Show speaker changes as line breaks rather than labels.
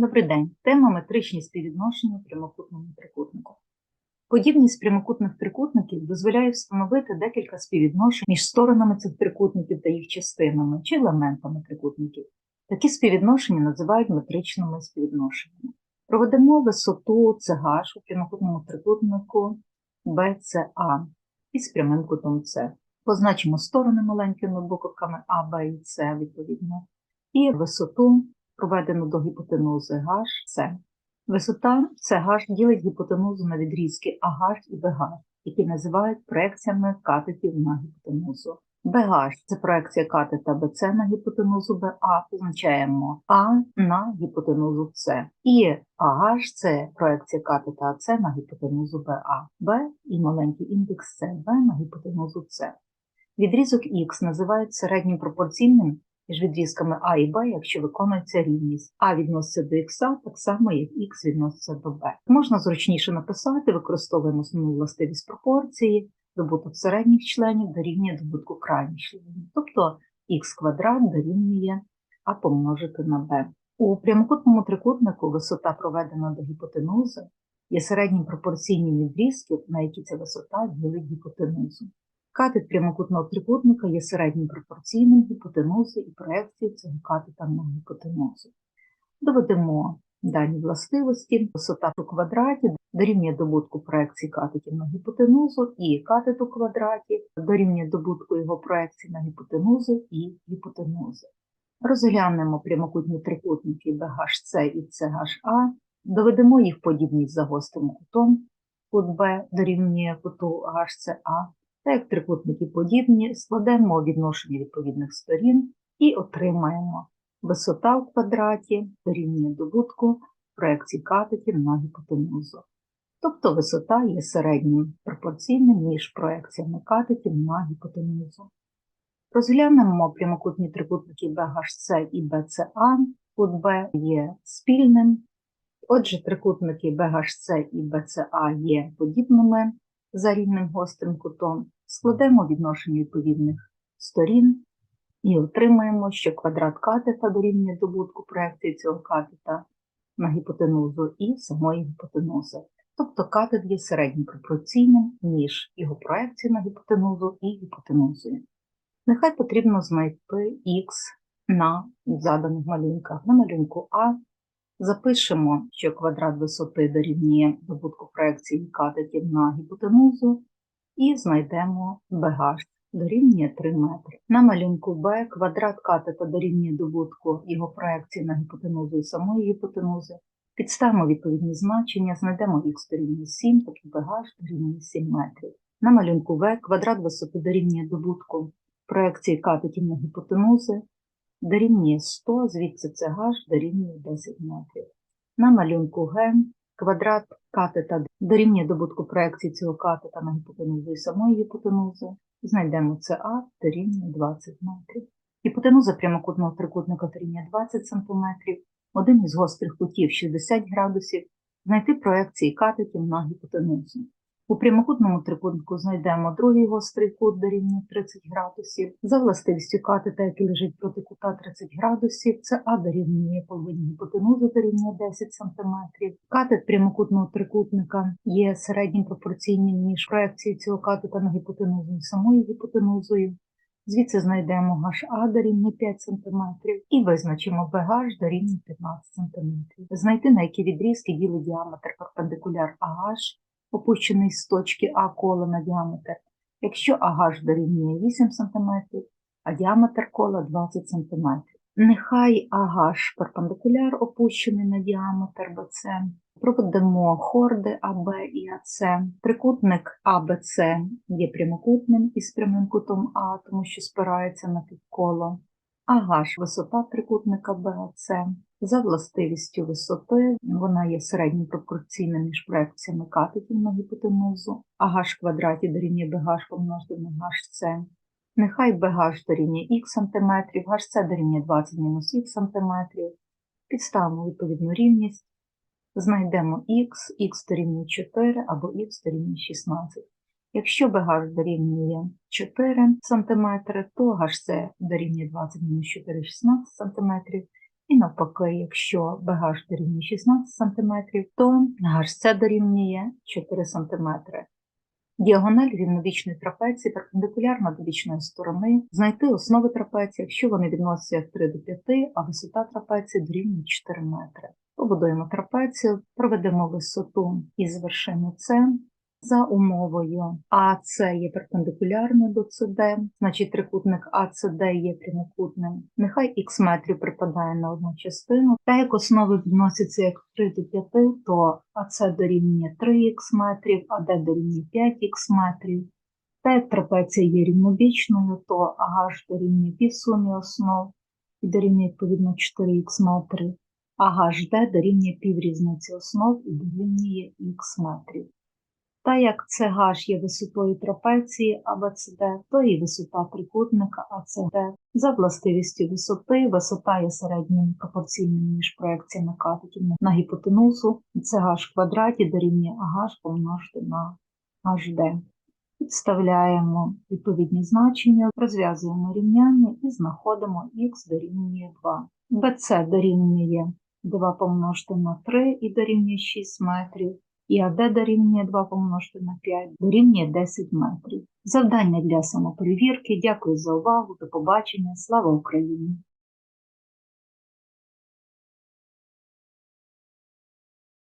Добрий день. Тема метричні співвідношення в прямокутному трикутнику. Подібність прямокутних трикутників дозволяє встановити декілька співвідношень між сторонами цих трикутників та їх частинами чи елементами трикутників. Такі співвідношення називають метричними співвідношеннями. Проведемо висоту CH у прямокутному трикутнику BCA із прямим кутом С. Позначимо сторони маленькими буковками А, Б і С відповідно. І висоту проведену до гіпотенузи HC. Висота CH ділить гіпотенузу на відрізки AH і BH, які називають проекціями катетів на гіпотенузу. BH – це проекція катета BC на гіпотенузу BA, позначаємо А на гіпотенузу С. І AH – це проекція катета AC на гіпотенузу BA, B і маленький індекс C, B на гіпотенузу С. Відрізок Х називають середнім пропорційним між відрізками А і Б, якщо виконується рівність. А відноситься до Х так само, як Х відноситься до Б. Можна зручніше написати, використовуємо основну властивість пропорції, добуток середніх членів дорівнює добутку крайніх членів. Тобто х квадрат дорівнює А помножити на Б. У прямокутному трикутнику висота проведена до гіпотенузи є середнім пропорційним відрізків, на які ця висота ділить гіпотенузу. Катет прямокутного трикутника є середнім пропорційним гіпотенузи і проекції цього катета на гіпотенузу. Доведемо дані властивості. Висота у квадраті дорівнює добутку проекції катетів на гіпотенузу і катет у квадраті дорівнює добутку його проекції на гіпотенузу і гіпотенузи. Розглянемо прямокутні трикутники BHC і CHA, доведемо їх подібність за гострим кутом, кут B дорівнює куту HCA, та як трикутники подібні, складемо відношення відповідних сторін і отримаємо висота в квадраті дорівнює добутку проекції катетів на гіпотенузу. Тобто висота є середнім пропорційним між проекціями катетів на гіпотенузу. Розглянемо прямокутні трикутники BHC і BCA. Кут B є спільним. Отже, трикутники BHC і BCA є подібними за рівним гострим кутом, складемо відношення відповідних сторін і отримаємо, що квадрат катета дорівнює добутку проекції цього катета на гіпотенузу і самої гіпотенузи. Тобто катет є середньо пропорційним між його проекцією на гіпотенузу і гіпотенузою. Нехай потрібно знайти х на заданих малюнках. На малюнку А Запишемо, що квадрат висоти дорівнює добутку проекції катетів на гіпотенузу і знайдемо BH дорівнює 3 метри. На малюнку B квадрат катета дорівнює добутку його проекції на гіпотенузу і самої гіпотенузи. Підставимо відповідні значення, знайдемо х дорівнює 7, тобто BH дорівнює 7 метрів. На малюнку В квадрат висоти дорівнює добутку проекції катетів на гіпотенузи дорівнює 100, звідси це h дорівнює 10 метрів. На малюнку Г квадрат катета дорівнює добутку проекції цього катета на гіпотенузу і самої гіпотенузи. Знайдемо це А дорівнює 20 метрів. Гіпотенуза прямокутного трикутника дорівнює 20 см, один із гострих кутів 60 градусів, знайти проекції катетів на гіпотенузу. У прямокутному трикутнику знайдемо другий гострий кут дорівнює 30 градусів. За властивістю катета, який лежить проти кута 30 градусів, це А дорівнює половині гіпотенузи дорівнює 10 см. Катет прямокутного трикутника є середнім пропорційним між проекцією цього катета на гіпотенузу і самою гіпотенузою. Звідси знайдемо HA дорівнює 5 см і визначимо BH дорівнює 15 см. Знайти, на які відрізки ділить діаметр перпендикуляр AH опущений з точки А кола на діаметр, якщо АГ дорівнює 8 см, а діаметр кола 20 см. Нехай АГ перпендикуляр опущений на діаметр БЦ. Проведемо хорди АБ і АЦ. Трикутник АБЦ є прямокутним із прямим кутом А, тому що спирається на півколо. АГ висота трикутника БАЦ. За властивістю висоти вона є середньо пропорційна між проекціями катетів на гіпотенузу, а h квадраті дорівнює bh помножити на hc. Нехай bh дорівнює х см, hc дорівнює 20 мінус х см. Підставимо відповідну рівність. Знайдемо х, х дорівнює 4 або х дорівнює 16. Якщо bh дорівнює 4 см, то hc дорівнює 20 мінус 4 16 см. І навпаки, якщо BH дорівнює 16 см, то HC дорівнює 4 см. Діагональ рівновічної трапеції перпендикулярна до вічної сторони, знайти основи трапеції, якщо вони відносяться як 3 до 5, а висота трапеції дорівнює 4 метри. Побудуємо трапецію, проведемо висоту із вершини С за умовою АС є перпендикулярною до СД, значить трикутник АЦД є прямокутним. Нехай х метрів припадає на одну частину. Та як основи відносяться як 3 до 5, то АС дорівнює 3х метрів, АД дорівнює 5х метрів. Та як трапеція є рівнобічною, то АГ дорівнює півсумі основ і дорівнює відповідно 4х метрів, а ГД дорівнює піврізниці основ і дорівнює х метрів. Та як CH є висотою трапеції АБЦД, то і висота трикутника АЦД. За властивістю висоти, висота є середньою пропорційною між проекціями катетів на гіпотенузу, і CH в квадраті дорівнює AH помножити на HD. Підставляємо відповідні значення, розв'язуємо рівняння і знаходимо х дорівнює 2. BC дорівнює 2 помножити на 3 і дорівнює 6 метрів і АД дорівнює 2 помножити на 5 дорівнює 10 метрів. Завдання для самоперевірки. Дякую за увагу. До побачення. Слава Україні!